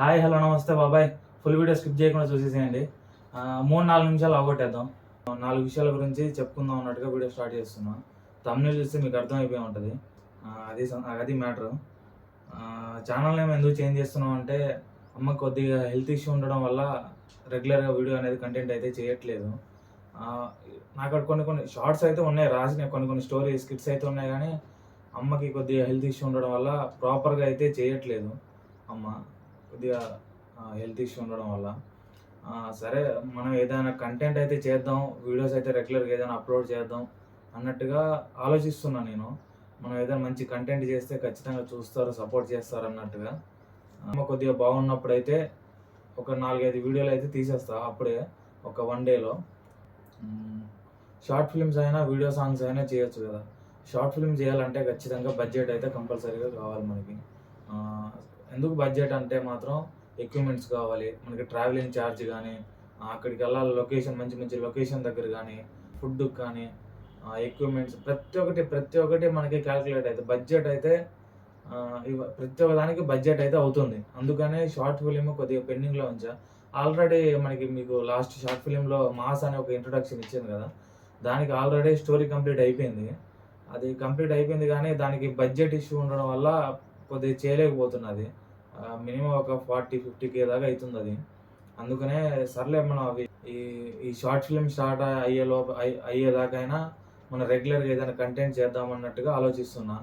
Hi hello నమస్తే బాబాయ్. Full video skip చేయకుండా చూసేసేయండి. మూడు నాలుగు నిమిషాలు అవగొట్టేద్దాం. నాలుగు విషయాల గురించి చెప్పుకుందాం అన్నట్టుగా వీడియో స్టార్ట్ చేస్తున్నాం. తమిళ చూస్తే మీకు అర్థమైపోయి ఉంటుంది. అది అది మ్యాటర్. ఛానల్ నేమ్ ఎందుకు చేంజ్ చేస్తున్నాం అంటే అమ్మ కొద్దిగా హెల్త్ ఇష్యూ ఉండడం వల్ల రెగ్యులర్గా వీడియో అనేది కంటెంట్ అయితే చేయట్లేదు. నాకు అక్కడ కొన్ని కొన్ని షార్ట్స్ అయితే ఉన్నాయి రాసిన కొన్ని కొన్ని స్టోరీ స్కిట్స్ అయితే ఉన్నాయి కానీ అమ్మకి కొద్దిగా హెల్త్ ఇష్యూ ఉండడం వల్ల ప్రాపర్గా అయితే చేయట్లేదు అమ్మ. కొద్దిగా హెల్త్ ఇష్యూ ఉండడం వల్ల. సరే మనం ఏదైనా కంటెంట్ అయితే చేద్దాం వీడియోస్ అయితే రెగ్యులర్గా ఏదైనా అప్లోడ్ చేద్దాం అన్నట్టుగా ఆలోచిస్తున్నా నేను. మనం ఏదైనా మంచి కంటెంట్ చేస్తే ఖచ్చితంగా చూస్తారు సపోర్ట్ చేస్తారు అన్నట్టుగా. కొద్దిగా బాగున్నప్పుడైతే ఒక నాలుగైదు వీడియోలు అయితే తీసేస్తా అప్పుడే ఒక వన్ డేలో షార్ట్ ఫిల్మ్స్ అయినా వీడియో సాంగ్స్ అయినా చేయొచ్చు కదా. షార్ట్ ఫిల్మ్ చేయాలంటే ఖచ్చితంగా బడ్జెట్ అయితే కంపల్సరీగా కావాలి మనకి. ఎందుకు బడ్జెట్ అంటే మాత్రం ఎక్విప్మెంట్స్ కావాలి మనకి ట్రావెలింగ్ ఛార్జ్ కానీ అక్కడికి వెళ్ళాలి లొకేషన్ మంచి మంచి లొకేషన్ దగ్గర కానీ ఫుడ్ కానీ ఎక్విప్మెంట్స్ ప్రతి ఒక్కటి ప్రతి ఒక్కటి మనకి క్యాలిక్యులేట్ అవుతుంది బడ్జెట్ అయితే ప్రతి ఒక్క దానికి బడ్జెట్ అయితే అవుతుంది. అందుకనే షార్ట్ ఫిలిం కొద్దిగా పెండింగ్లో ఉంచా. ఆల్రెడీ మనకి మీకు లాస్ట్ షార్ట్ ఫిలింలో మాస్ అనే ఒక ఇంట్రొడక్షన్ ఇచ్చింది కదా దానికి ఆల్రెడీ స్టోరీ కంప్లీట్ అయిపోయింది. అది కంప్లీట్ అయిపోయింది కానీ దానికి బడ్జెట్ ఇష్యూ ఉండడం వల్ల కొద్దిగా చేయలేకపోతున్నది. మినిమం ఒక ఫార్టీ ఫిఫ్టీ కే దాకా అవుతుంది అది అందుకనే సర్లే మనం అవి ఈ ఈ షార్ట్ ఫిల్మ్ స్టార్ట్ అయ్యే లోప అయ్యేదాకైనా మనం రెగ్యులర్గా ఏదైనా కంటెంట్ చేద్దాం అన్నట్టుగా ఆలోచిస్తున్నా.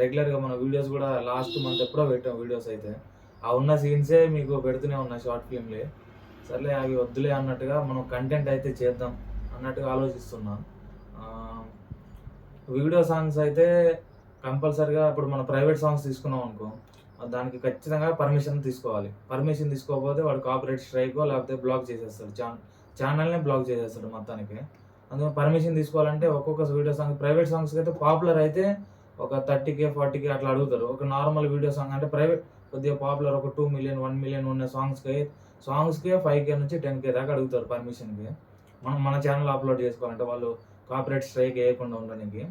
రెగ్యులర్గా మన వీడియోస్ కూడా లాస్ట్ మంత్ ఎప్పుడో పెట్టాం వీడియోస్ అయితే. ఆ ఉన్న సీన్సే మీకు పెడుతూనే ఉన్నా షార్ట్ ఫిల్మ్లే. సర్లే అవి వద్దులే అన్నట్టుగా మనం కంటెంట్ అయితే చేద్దాం అన్నట్టుగా ఆలోచిస్తున్నా. వీడియో సాంగ్స్ అయితే కంపల్సరిగా ఇప్పుడు మనం ప్రైవేట్ సాంగ్స్ తీసుకున్నాం అనుకో దానికి ఖచ్చితంగా పర్మిషన్ తీసుకోవాలి. పర్మిషన్ తీసుకోకపోతే వాడు కాపరేట్ స్ట్రైకో లేకపోతే బ్లాక్ చేసేస్తాడు. ఛాన్ ఛానల్నే బ్లాక్ చేసేస్తాడు మొత్తానికి. అందుకని పర్మిషన్ తీసుకోవాలంటే ఒక్కొక్క వీడియో సాంగ్ ప్రైవేట్ సాంగ్స్కి అయితే పాపులర్ అయితే ఒక థర్టీ కే ఫార్టీ కే అట్లా అడుగుతారు. ఒక నార్మల్ వీడియో సాంగ్ అంటే ప్రైవేట్ కొద్దిగా పాపులర్ ఒక టూ మిలియన్ వన్ మిలియన్ ఉన్న సాంగ్స్కి సాంగ్స్కే ఫైవ్ కే నుంచి టెన్ కే దాకా అడుగుతారు పర్మిషన్కి మనం మన ఛానల్ అప్లోడ్ చేసుకోవాలంటే వాళ్ళు కాపరేట్ స్ట్రైక్ వేయకుండా ఉండడానికి.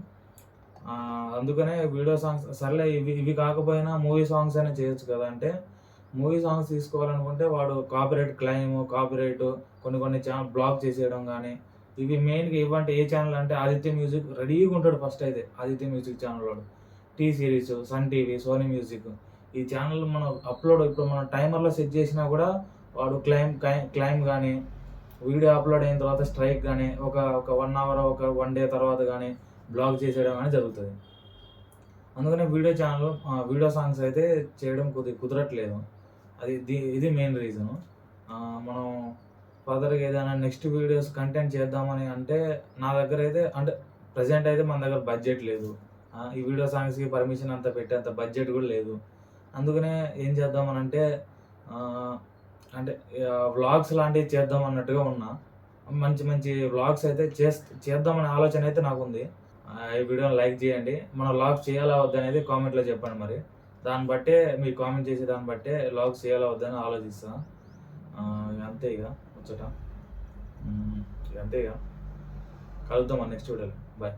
అందుకనే వీడియో సాంగ్స్ సర్లే ఇవి ఇవి కాకపోయినా మూవీ సాంగ్స్ అయినా చేయొచ్చు కదా. అంటే మూవీ సాంగ్స్ తీసుకోవాలనుకుంటే వాడు కాపరేట్ క్లైమ్ కాపరేట్ కొన్ని కొన్ని ఛానల్ బ్లాక్ చేసేయడం కానీ ఇవి మెయిన్గా ఇవ్వంటే ఏ ఛానల్ అంటే ఆదిత్య మ్యూజిక్ రెడీగా ఉంటాడు ఫస్ట్ అయితే ఆదిత్య మ్యూజిక్ ఛానల్ వాడు. T series Sun TV Sony music ఈ ఛానల్ మనం అప్లోడ్ ఇప్పుడు మనం టైమర్లో సెట్ చేసినా కూడా వాడు క్లైమ్ క్లైమ్ కానీ వీడియో అప్లోడ్ అయిన తర్వాత స్ట్రైక్ కానీ ఒక ఒక వన్ అవర్ ఒక వన్ డే తర్వాత కానీ బ్లాగ్ చేసేయడం అనేది జరుగుతుంది. అందుకనే వీడియో ఛానల్ వీడియో సాంగ్స్ అయితే చేయడం కొద్ది కుదరట్లేదు. అది ఇది- మెయిన్ రీజన్ మనం ఫర్దర్గా ఏదైనా నెక్స్ట్ వీడియోస్ కంటెంట్ చేద్దామని అంటే నా దగ్గర అయితే అంటే ప్రజెంట్ అయితే మన దగ్గర బడ్జెట్ లేదు. ఈ వీడియో సాంగ్స్కి పర్మిషన్ అంత పెట్టేంత బడ్జెట్ కూడా లేదు. అందుకనే ఏం చేద్దామని అంటే అంటే వ్లాగ్స్ లాంటివి చేద్దాం అన్నట్టుగా ఉన్నా. మంచి మంచి వ్లాగ్స్ అయితే చేస్ చేద్దామనే ఆలోచన అయితే నాకు ఉంది. ఈ వీడియోని లైక్ చేయండి. మనం వ్లాగ్స్ చేయాలా వద్దనేది కామెంట్లో చెప్పండి మరి. దాన్ని బట్టే మీరు కామెంట్ చేసే దాన్ని బట్టే వ్లాగ్స్ చేయాలా వద్దని ఆలోచిస్తాను అంతే ఇక ముచ్చట. అంతే ఇక. కలుద్దాం నెక్స్ట్ వీడియోలో. బాయ్